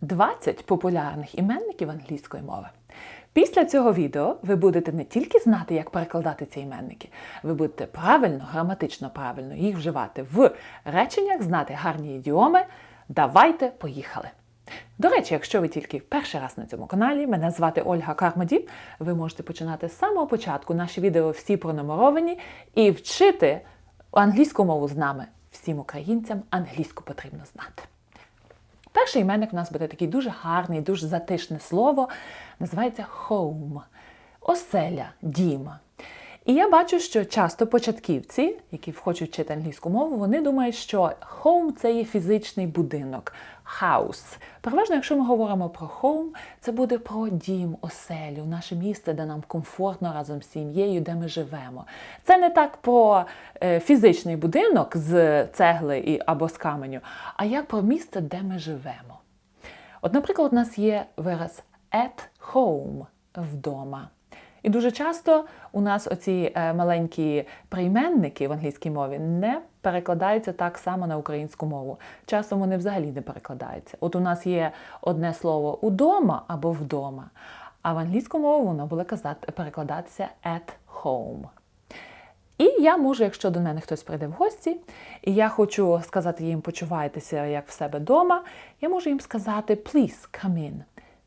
20 популярних іменників англійської мови. Після цього відео ви будете не тільки знати, як перекладати ці іменники, ви будете правильно, граматично правильно їх вживати в реченнях, знати гарні ідіоми. Давайте поїхали! До речі, якщо ви тільки перший раз на цьому каналі, мене звати Ольга Кармодіб, ви можете починати з самого початку. Наші відео всі пронумеровані і вчити англійську мову з нами. Всім українцям англійську потрібно знати. Перший іменник у нас буде такий дуже гарний, дуже затишне слово. Називається home. Оселя, дім. І я бачу, що часто початківці, які хочуть вчити англійську мову, вони думають, що home – це є фізичний будинок, house. Переважно, якщо ми говоримо про home, це буде про дім, оселю, наше місце, де нам комфортно разом з сім'єю, де ми живемо. Це не так про е, фізичний будинок з цегли і, або з каменю, а як про місце, де ми живемо. От, наприклад, у нас є вираз at home вдома. І дуже часто у нас оці е, маленькі прийменники в англійській мові не перекладаються так само на українську мову. Часом вони взагалі не перекладаються. От у нас є одне слово удома або вдома, а в англійську мову воно буде казати, перекладатися at home. І я можу, якщо до мене хтось прийде в гості, і я хочу сказати їм, почувайтеся як в себе вдома, я можу їм сказати please come in.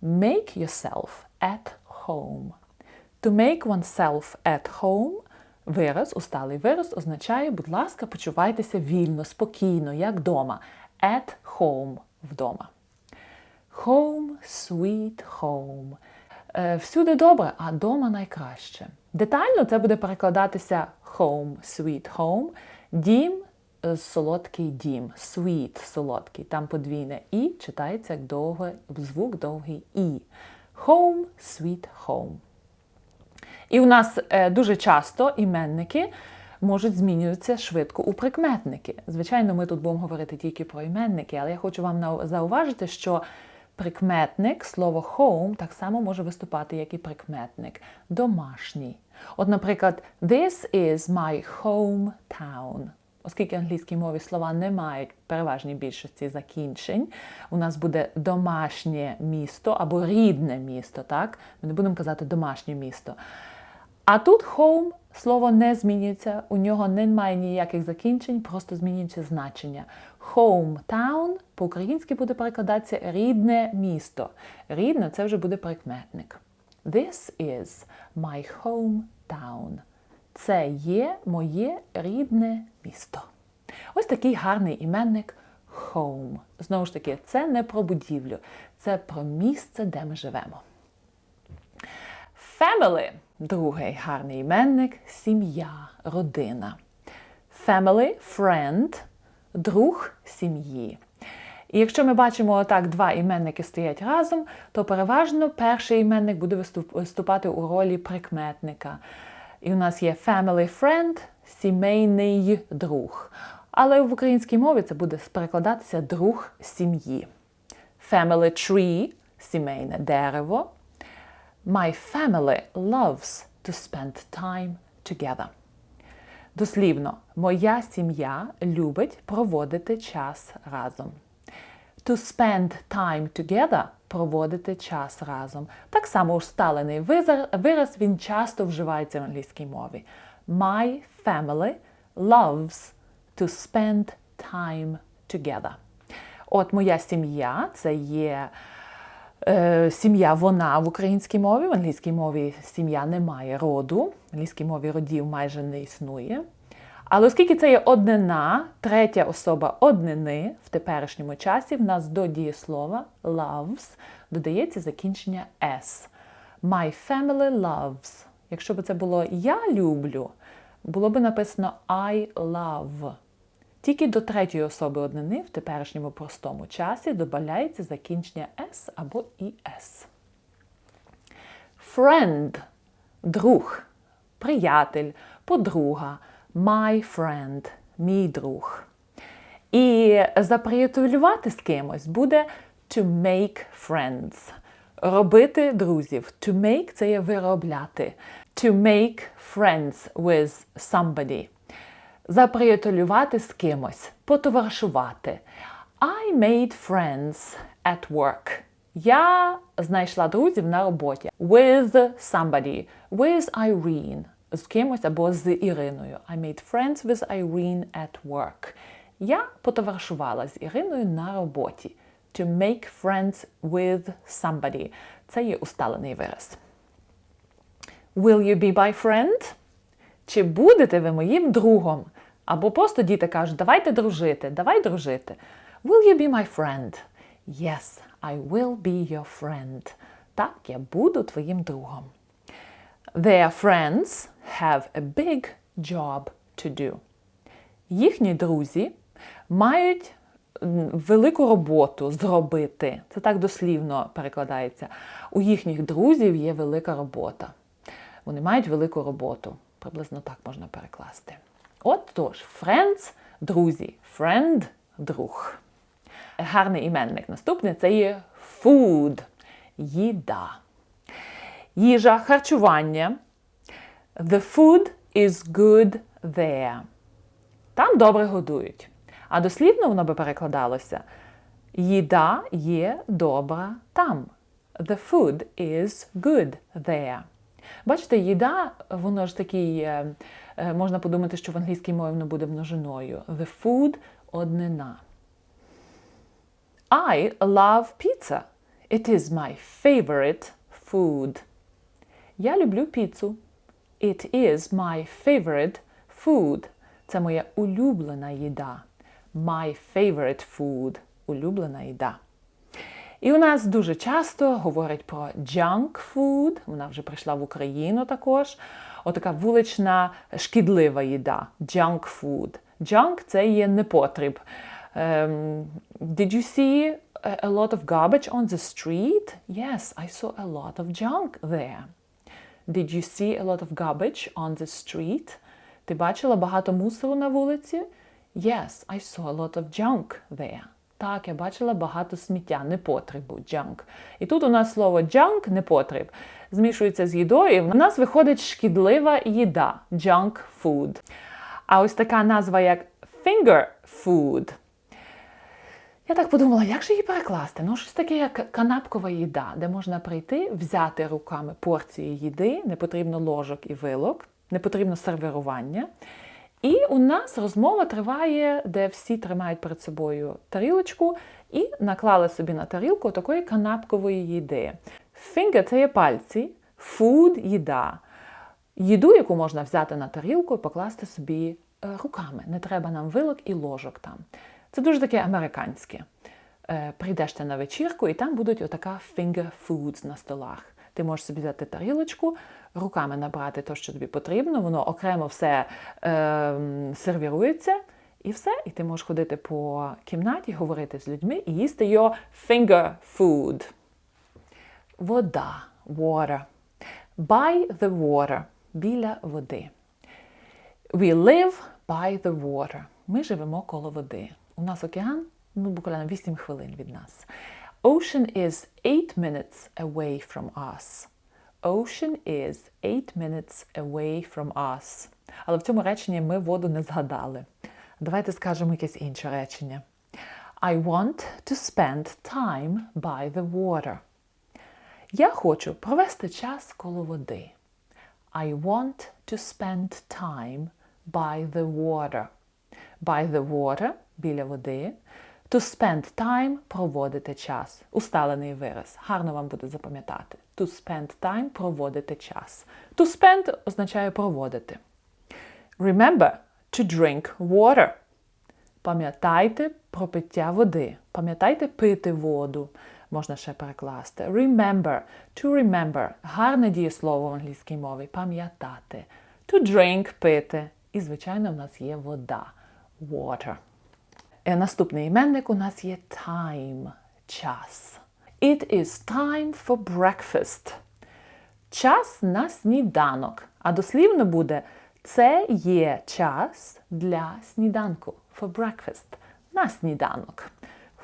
Make yourself at home. To make oneself at home вираз, усталий вираз, означає, будь ласка, почувайтеся вільно, спокійно, як вдома. At home вдома. Home, sweet home. Е, Всюди добре, а дома найкраще. Детально це буде перекладатися home, sweet home. Дім е, солодкий дім. Sweet солодкий. Там подвійне і читається як довгий, звук довгий і. Home, sweet home. І у нас е, дуже часто іменники можуть змінюватися швидко у прикметники. Звичайно, ми тут будемо говорити тільки про іменники, але я хочу вам зауважити, що прикметник, слово home, так само може виступати, як і прикметник домашній. От, наприклад, this is my hometown. Оскільки в англійській мові слова не мають переважній більшості закінчень, у нас буде домашнє місто або рідне місто, так? Ми не будемо казати домашнє місто. А тут home слово не змінюється, у нього немає ніяких закінчень, просто змінюється значення. Hometown по-українськи буде перекладатися рідне місто. Рідне це вже буде прикметник. This is my hometown. Це є моє рідне місто. Ось такий гарний іменник home. Знову ж таки, це не про будівлю, це про місце, де ми живемо. Family другий гарний іменник сім'я, родина. Family, friend, друг сім'ї. І якщо ми бачимо отак два іменники стоять разом, то переважно перший іменник буде виступати у ролі прикметника. І у нас є family friend, сімейний друг. Але в українській мові це буде перекладатися друг сім'ї. Family tree сімейне дерево. My family loves to spend time together. Дослівно, моя сім'я любить проводити час разом. To spend time together проводити час разом. Так само усталений вираз він часто вживається в англійській мові. My family loves to spend time together. От моя сім'я це є Е, Сім'я вона в українській мові, в англійській мові сім'я не має роду, в англійській мові родів майже не існує. Але оскільки це є однина, третя особа однини в теперішньому часі, в нас до дієслова loves додається закінчення s. My family loves. Якщо б це було я люблю, було б написано I love. Тільки до третьої особи однини в теперішньому простому часі додається закінчення s або «es». Friend – друг, приятель, подруга, my friend – мій друг. І заприятелювати з кимось буде to make friends. Робити друзів. To make – це є виробляти. To make friends with somebody заприятелювати з кимось, потоваришувати. I made friends at work. Я знайшла друзів на роботі. With somebody. With Irene. З кимось або з Іриною. I made friends with Irene at work. Я потоваришувала з Іриною на роботі. To make friends with somebody. Це є усталений вираз. Will you be my friend? Чи будете ви моїм другом? Або просто діти кажуть, давайте дружити, давай дружити. Will you be my friend? Yes, I will be your friend. Так, я буду твоїм другом. Their friends have a big job to do. Їхні друзі мають велику роботу зробити. Це так дослівно перекладається. У їхніх друзів є велика робота. Вони мають велику роботу. Приблизно так можна перекласти. От тож, friends – друзі, friend – друг. Гарний іменник наступний це є food – їда. Їжа, харчування. The food is good there. Там добре годують. А дослівно воно би перекладалося: їда є добра там. The food is good there. Бачите, їда, воно ж такий, можна подумати, що в англійській мові воно буде множиною. The food однина. I love pizza. It is my favorite food. Я люблю піцу. It is my favorite food. Це моя улюблена їда. My favorite food. Улюблена їда. І у нас дуже часто говорять про junk food, вона вже прийшла в Україну також. Отака вулична шкідлива їда. Junk food. Junk – це є непотріб. Um, did you see a lot of garbage on the street? Yes, I saw a lot of junk there. Did you see a lot of garbage on the street? Ти бачила багато мусору на вулиці? Yes, I saw a lot of junk there. Так, я бачила багато сміття, непотребу, junk. І тут у нас слово junk, непотріб, змішується з їдою, і в нас виходить шкідлива їда, junk food. А ось така назва, як finger food. Я так подумала, як же її перекласти? Ну, щось таке, як канапкова їда, де можна прийти, взяти руками порції їди, не потрібно ложок і вилок, не потрібно сервірування. І у нас розмова триває, де всі тримають перед собою тарілочку і наклали собі на тарілку такої канапкової їди. Finger – це є пальці, food – їда. Їду, яку можна взяти на тарілку і покласти собі руками. Не треба нам вилок і ложок там. Це дуже таке американське. Прийдеш ти на вечірку, і там будуть отака finger foods на столах. Ти можеш собі взяти тарілочку, руками набрати те, що тобі потрібно, воно окремо все е, сервірується, і все. І ти можеш ходити по кімнаті, говорити з людьми і їсти your finger food. Вода, water. By the water. Біля води. We live by the water. Ми живемо коло води. У нас океан, ну, буквально 8 хвилин від нас. Ocean is 8 minutes away from us. Ocean is 8 minutes away from us. Але в цьому реченні ми воду не згадали. Давайте скажемо якесь інше речення. I want to spend time by the water. Я хочу провести час коло води. I want to spend time by the water. By the water біля води. To spend time проводити час. Усталений вираз. Гарно вам буде запам'ятати. To spend time проводити час. To spend означає проводити. Remember to drink water. Пам'ятайте про пиття води. Пам'ятайте пити воду. Можна ще перекласти. Remember. To remember. Гарне дієслово в англійській мові. Пам'ятати. To drink пити. І, звичайно, в нас є вода. Water. Наступний іменник у нас є time. Час. It is time for breakfast. Час на сніданок. А дослівно буде це є час для сніданку. For breakfast. На сніданок.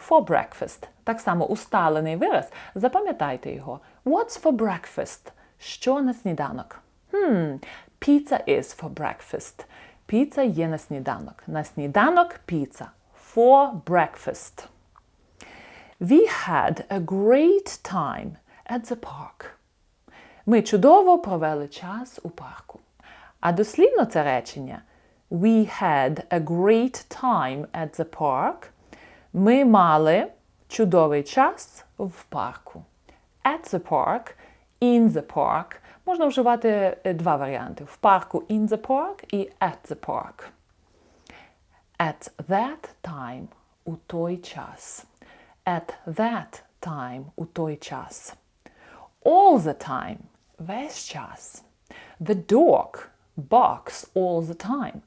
For breakfast. Так само усталений вираз. Запам'ятайте його. What's for breakfast? Що на сніданок? Hmm. Pizza is for breakfast. Піца є на сніданок. На сніданок піца. For breakfast. We had a great time at the park. Ми чудово провели час у парку. А дослівно це речення We had a great time at the park. Ми мали чудовий час в парку. At the park, in the park. Можна вживати е, два варіанти: в парку in the park і at the park. At that time у той час. At that time у той час. All the time весь час. The dog barks all the time.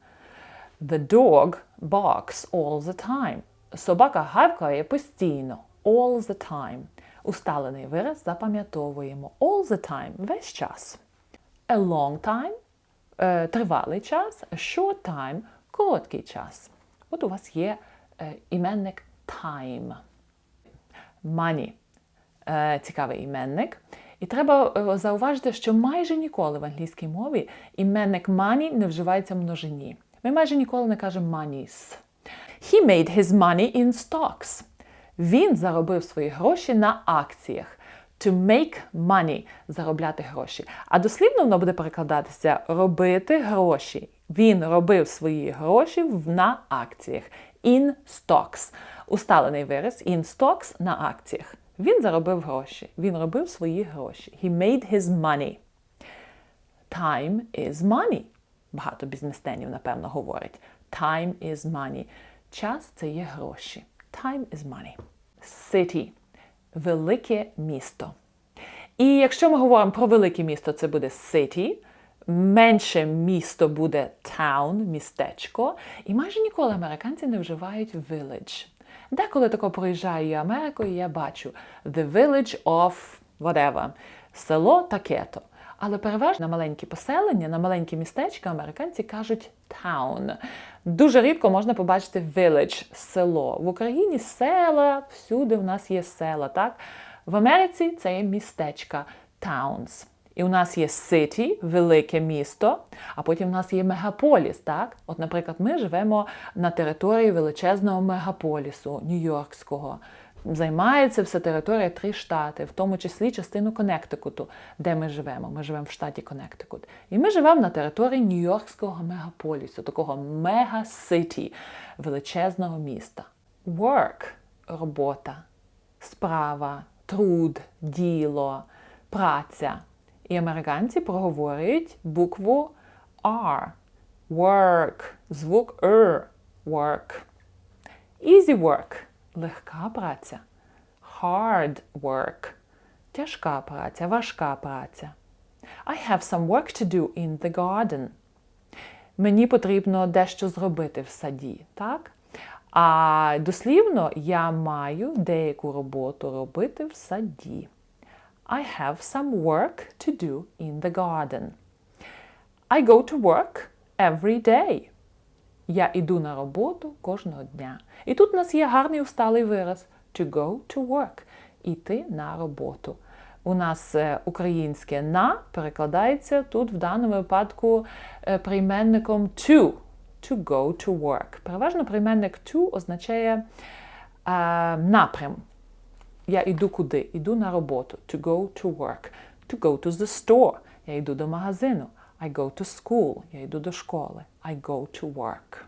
The dog barks all the time. Собака гавкає постійно. All the time. Усталений вираз запам'ятовуємо. All the time весь час. A long time е, тривалий час. A short time короткий час. От у вас є е, іменник time. Money е, цікавий іменник. І треба е, зауважити, що майже ніколи в англійській мові іменник money не вживається в множині. Ми майже ніколи не кажемо monies. He made his money in stocks. Він заробив свої гроші на акціях. To make money заробляти гроші. А дослівно воно буде перекладатися робити гроші. Він робив свої гроші на акціях. In stocks. Усталений вираз in stocks на акціях. Він заробив гроші. Він робив свої гроші. He made his money. Time is money. Багато бізнесменів, напевно, говорять. Time is money. Час це є гроші. Time is money. City велике місто. І якщо ми говоримо про велике місто, це буде city. Менше місто буде town, містечко. І майже ніколи американці не вживають village. Деколи тако проїжджаю Америкою, я бачу the village of whatever, село таке-то. Але переважно на маленькі поселення, на маленькі містечка американці кажуть town. Дуже рідко можна побачити village село. В Україні села, всюди в нас є села. так? В Америці це є містечка towns. І у нас є city, велике місто, а потім у нас є мегаполіс. так? От, Наприклад, ми живемо на території величезного мегаполісу Нью-Йоркського. Займається вся територія три штати, в тому числі частину Коннектикуту, де ми живемо. Ми живемо в штаті Коннектикут. І ми живемо на території Нью-Йоркського мегаполісу, такого мега-ситі, величезного міста. Work робота, справа, труд, діло, праця. І американці проговорюють букву R. Work. Звук R. Work. Easy work. Легка праця. Hard work. Тяжка праця, важка праця. I have some work to do in the garden. Мені потрібно дещо зробити в саді, так? А дослівно я маю деяку роботу робити в саді. I have some work to do in the garden. I go to work every day. Я йду на роботу кожного дня. І тут у нас є гарний усталий вираз to go to work. Іти на роботу. У нас е, українське на перекладається тут в даному випадку е, прийменником to. To go to work. Переважно прийменник to означає е, напрям. Я йду куди? Йду на роботу. To go to work. To go to the store. Я йду до магазину. I go to school. Я йду до школи. I go to work.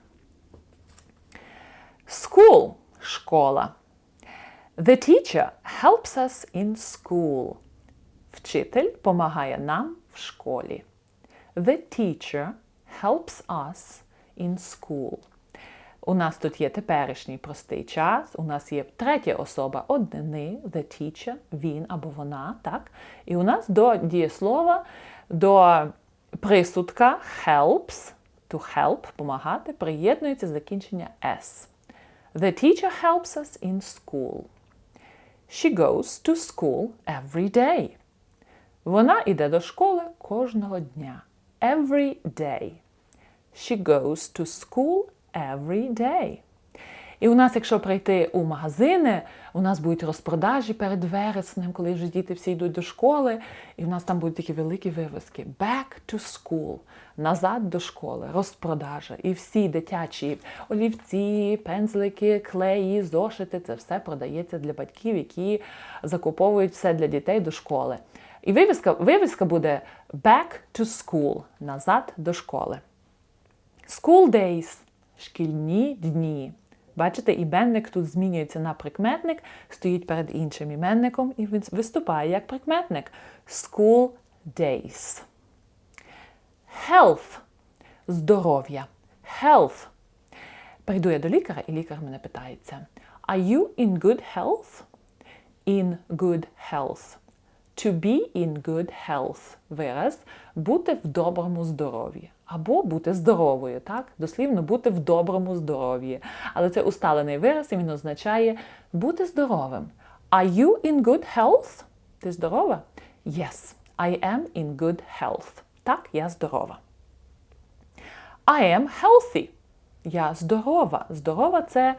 School школа. The teacher helps us in school. Вчитель помагає нам в школі. The teacher helps us in school. У нас тут є теперішній простий час, у нас є третя особа однини, the teacher, він або вона, так? І у нас до дієслова, до присудка helps, to help, помагати, приєднується закінчення s. The teacher helps us in school. She goes to school every day. Вона йде до школи кожного дня. Every day. She goes to school every day. І у нас, якщо прийти у магазини, у нас будуть розпродажі перед вереснем, коли вже діти всі йдуть до школи, і у нас там будуть такі великі вивіски Back to school, назад до школи, розпродажа. І всі дитячі олівці, пензлики, клеї, зошити це все продається для батьків, які закуповують все для дітей до школи. І вивіска, вивіска буде Back to school, назад до школи. School days шкільні дні. Бачите, іменник тут змінюється на прикметник, стоїть перед іншим іменником і він виступає як прикметник. School days. Health здоров'я. Health. Прийду я до лікаря, і лікар мене питається: Are you in good health? In good health. To be in good health. Вираз бути в доброму здоров'ї. Або бути здоровою, так? Дослівно бути в доброму здоров'ї. Але це усталений вираз, і він означає бути здоровим. Are you in good health? Ти здорова? Yes, I am in good health. Так, я здорова. I am healthy. Я здорова. Здорова це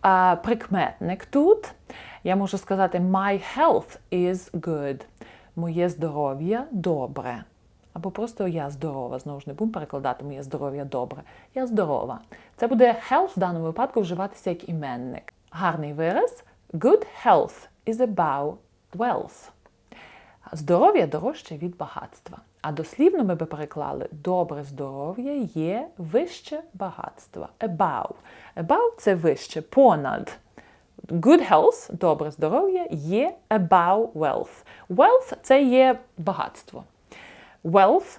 а, прикметник тут. Я можу сказати, my health is good. Моє здоров'я добре. Або просто я здорова. Знову ж не будемо перекладати моє здоров'я добре. Я здорова. Це буде health в даному випадку вживатися як іменник. Гарний вираз. Good health is about wealth. Здоров'я дорожче від багатства. А дослівно ми би переклали добре здоров'я є вище багатства. Above. Above – це вище, понад. Good health, добре здоров'я, є above wealth. Wealth – це є багатство. Wealth,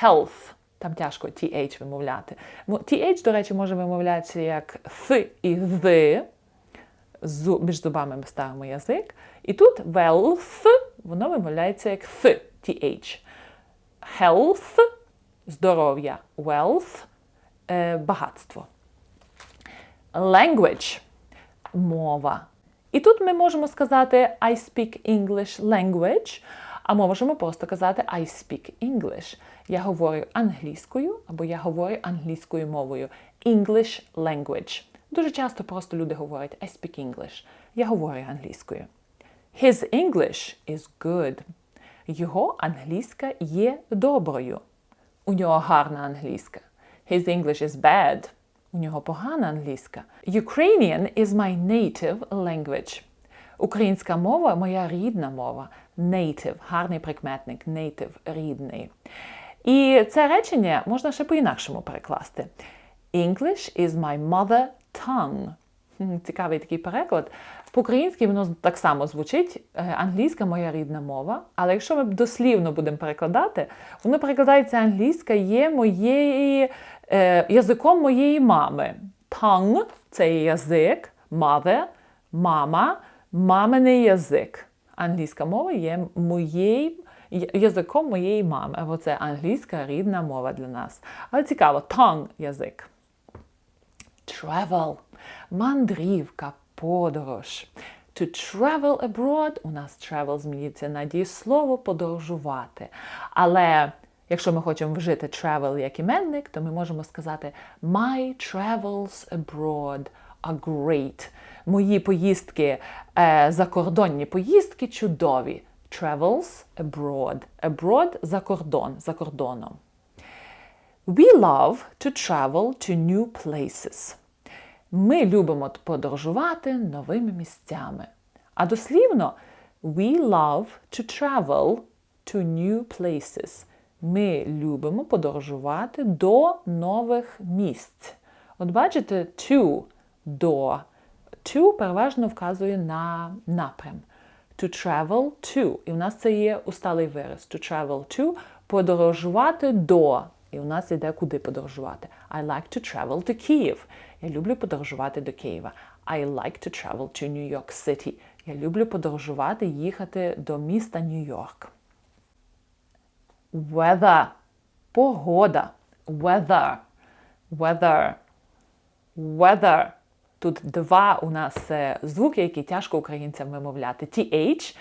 health. Там тяжко TH вимовляти. TH, до речі, може вимовлятися як th і the. Між зубами ми ставимо язик. І тут wealth, воно вимовляється як th, TH. Health здоров'я, wealth багатство. Language мова. І тут ми можемо сказати I speak English language, а можемо просто казати I speak English. Я говорю англійською або я говорю англійською мовою. English language. Дуже часто просто люди говорять I speak English. Я говорю англійською. His English is good. Його англійська є доброю. У нього гарна англійська. His English is bad. У нього погана англійська. Ukrainian is my native language. Українська мова моя рідна мова. Native, гарний прикметник, native, рідний. І це речення можна ще по-інакшому перекласти. English is my mother tongue. Цікавий такий переклад. По-українськи воно так само звучить. Англійська моя рідна мова. Але якщо ми дослівно будемо перекладати, воно перекладається англійська є моєї, е, язиком моєї мами. Tongue – це язик, mother, мама, маминий язик. Англійська мова є моєю язиком моєї мами. Або це англійська рідна мова для нас. Але цікаво, tongue – язик. Travel – мандрівка, подорож. To travel abroad у нас travel змінюється на дієслово подорожувати. Але якщо ми хочемо вжити travel як іменник, то ми можемо сказати My travels abroad are great. Мої поїздки, е, закордонні поїздки чудові. Travels abroad. Abroad за кордон, за кордоном. We love to travel to new places. Ми любимо подорожувати новими місцями. А дослівно, we love to travel to new places. Ми любимо подорожувати до нових місць. От бачите, to до. To переважно вказує на напрям. To travel to. І у нас це є усталий вираз. To travel to подорожувати до. І у нас йде куди подорожувати. I like to travel to Kyiv. Я люблю подорожувати до Києва. I like to travel to New York City. Я люблю подорожувати, їхати до міста Нью-Йорк. Weather. Погода. Weather. Weather. Weather. Тут два у нас звуки, які тяжко українцям вимовляти. TH.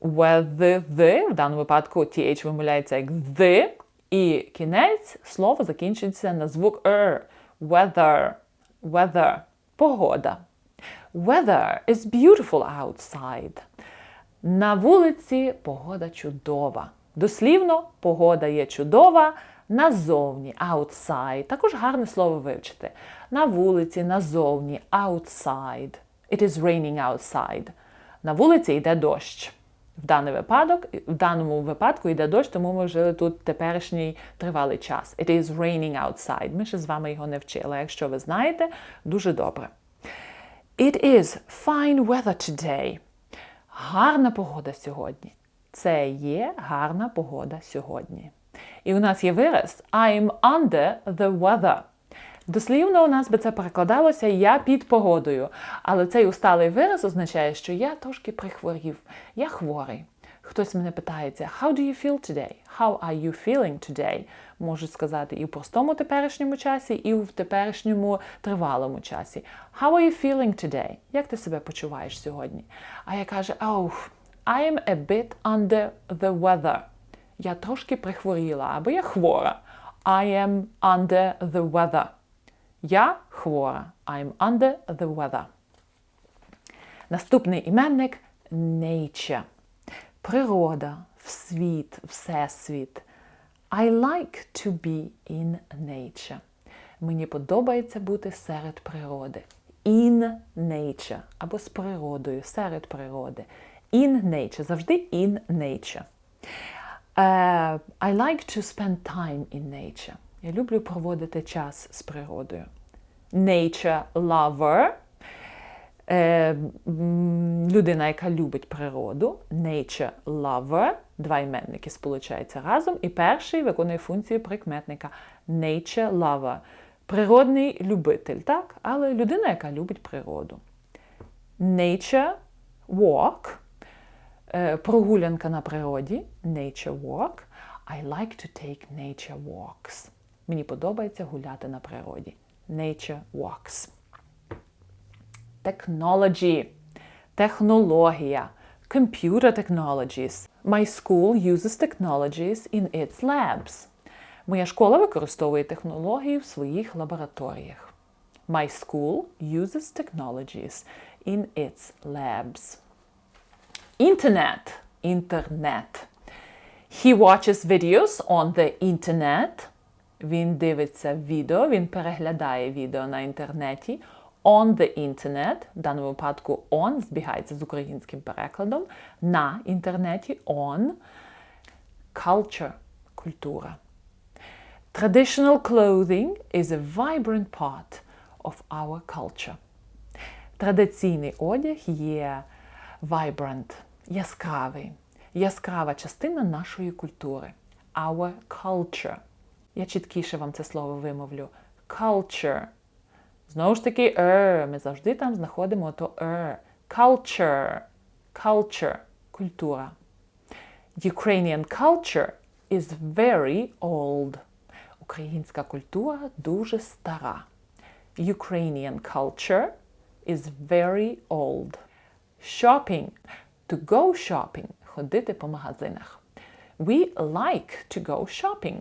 Weather, the, в даному випадку TH вимовляється як the. І кінець слова закінчується на звук R. Weather. Weather. Погода. Weather is beautiful outside. На вулиці погода чудова. Дослівно, погода є чудова назовні, outside. Також гарне слово вивчити. На вулиці, назовні, outside. It is raining outside. На вулиці йде дощ. В даний випадок, в даному випадку йде дощ, тому ми вжили тут теперішній тривалий час. It is raining outside. Ми ще з вами його не вчили. Якщо ви знаєте, дуже добре. It is fine weather today. Гарна погода сьогодні. Це є гарна погода сьогодні. І у нас є вираз I'm under the weather. Дослівно у нас би це перекладалося я під погодою. Але цей усталий вираз означає, що я трошки прихворів, я хворий. Хтось мене питається, how do you feel today? How are you feeling today? Можуть сказати і в простому теперішньому часі, і в теперішньому тривалому часі. How are you feeling today? Як ти себе почуваєш сьогодні? А я кажу, oh, I am a bit under the weather. Я трошки прихворіла, або я хвора. I am under the weather. Я хвора. I'm under the weather. Наступний іменник nature. Природа, світ, всесвіт. I like to be in nature. Мені подобається бути серед природи. In nature. Або з природою, серед природи. In nature. Завжди in nature. Uh, I like to spend time in nature. Я люблю проводити час з природою. Nature lover. Е, людина, яка любить природу. Nature lover. Два іменники сполучаються разом. І перший виконує функцію прикметника. Nature lover. Природний любитель, так? Але людина, яка любить природу. Nature walk. Е, прогулянка на природі. Nature walk. I like to take nature walks. Мені подобається гуляти на природі. Nature walks. Technology. Технологія. Computer technologies. My school uses technologies in its labs. Моя школа використовує технології в своїх лабораторіях. My school uses technologies in its labs. Internet. Internet. He watches videos on the internet. Він дивиться відео, він переглядає відео на інтернеті. On the internet, в даному випадку on збігається з українським перекладом. На інтернеті on. Culture культура. Traditional clothing is a vibrant part of our culture. Традиційний одяг є vibrant, яскравий, яскрава частина нашої культури. Our culture. Я чіткіше вам це слово вимовлю. Culture. Знову ж таки, er. Ми завжди там знаходимо то er. Culture. Culture. Культура. Ukrainian culture is very old. Українська культура дуже стара. Ukrainian culture is very old. Shopping. To go shopping. Ходити по магазинах. We like to go shopping.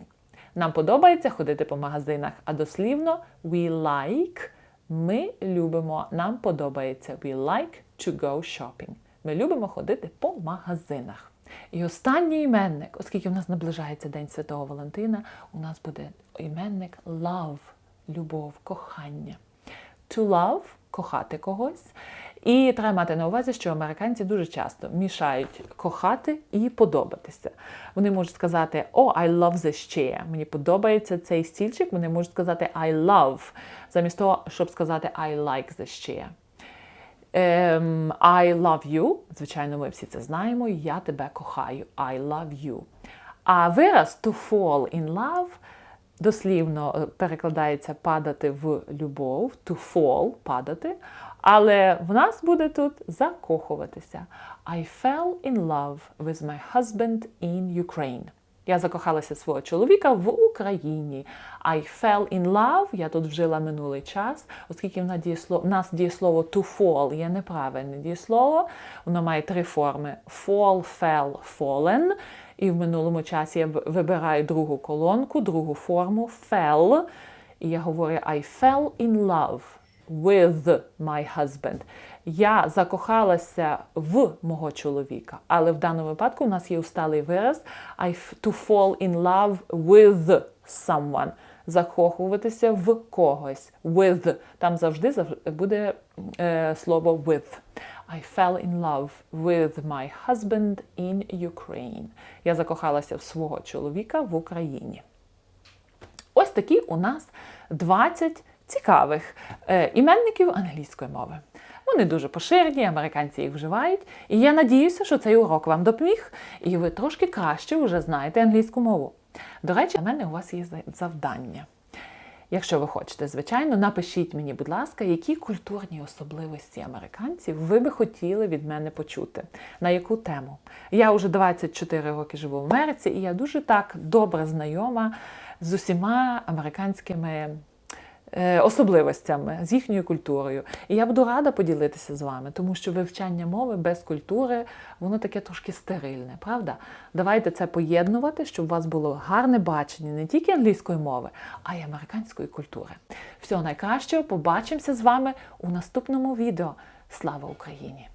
Нам подобається ходити по магазинах, а дослівно we like. Ми любимо, нам подобається. We like to go shopping. Ми любимо ходити по магазинах. І останній іменник, оскільки в нас наближається День Святого Валентина, у нас буде іменник love, любов, кохання. To love кохати когось. І треба мати на увазі, що американці дуже часто мішають кохати і подобатися. Вони можуть сказати «Oh, I love this chair», Мені подобається цей стільчик. Вони можуть сказати I love, замість того, щоб сказати I like this chair. Um, I love you. Звичайно, ми всі це знаємо. Я тебе кохаю. I love you. А вираз to fall in love дослівно перекладається падати в любов, to fall падати. Але в нас буде тут закохуватися. I fell in love with my husband in Ukraine. Я закохалася свого чоловіка в Україні. I fell in love, я тут вжила минулий час, оскільки в нас дієслово, в нас дієслово to fall є неправильне дієслово. Воно має три форми: fall, fell, fallen. І в минулому часі я вибираю другу колонку, другу форму fell. І я говорю I fell in love. With my husband. Я закохалася в мого чоловіка. Але в даному випадку у нас є усталий вираз I to fall in love with someone. Закохуватися в когось. With. Там завжди буде е, слово with. I fell in love with my husband in Ukraine. Я закохалася в свого чоловіка в Україні. Ось такі у нас 20 цікавих е, іменників англійської мови. Вони дуже поширені, американці їх вживають. І я надіюся, що цей урок вам допоміг, і ви трошки краще вже знаєте англійську мову. До речі, для мене у вас є завдання. Якщо ви хочете, звичайно, напишіть мені, будь ласка, які культурні особливості американців ви би хотіли від мене почути, на яку тему. Я вже 24 роки живу в Америці, і я дуже так добре знайома з усіма американськими особливостями, з їхньою культурою. І я буду рада поділитися з вами, тому що вивчання мови без культури, воно таке трошки стерильне, правда? Давайте це поєднувати, щоб у вас було гарне бачення не тільки англійської мови, а й американської культури. Всього найкращого, побачимося з вами у наступному відео. Слава Україні!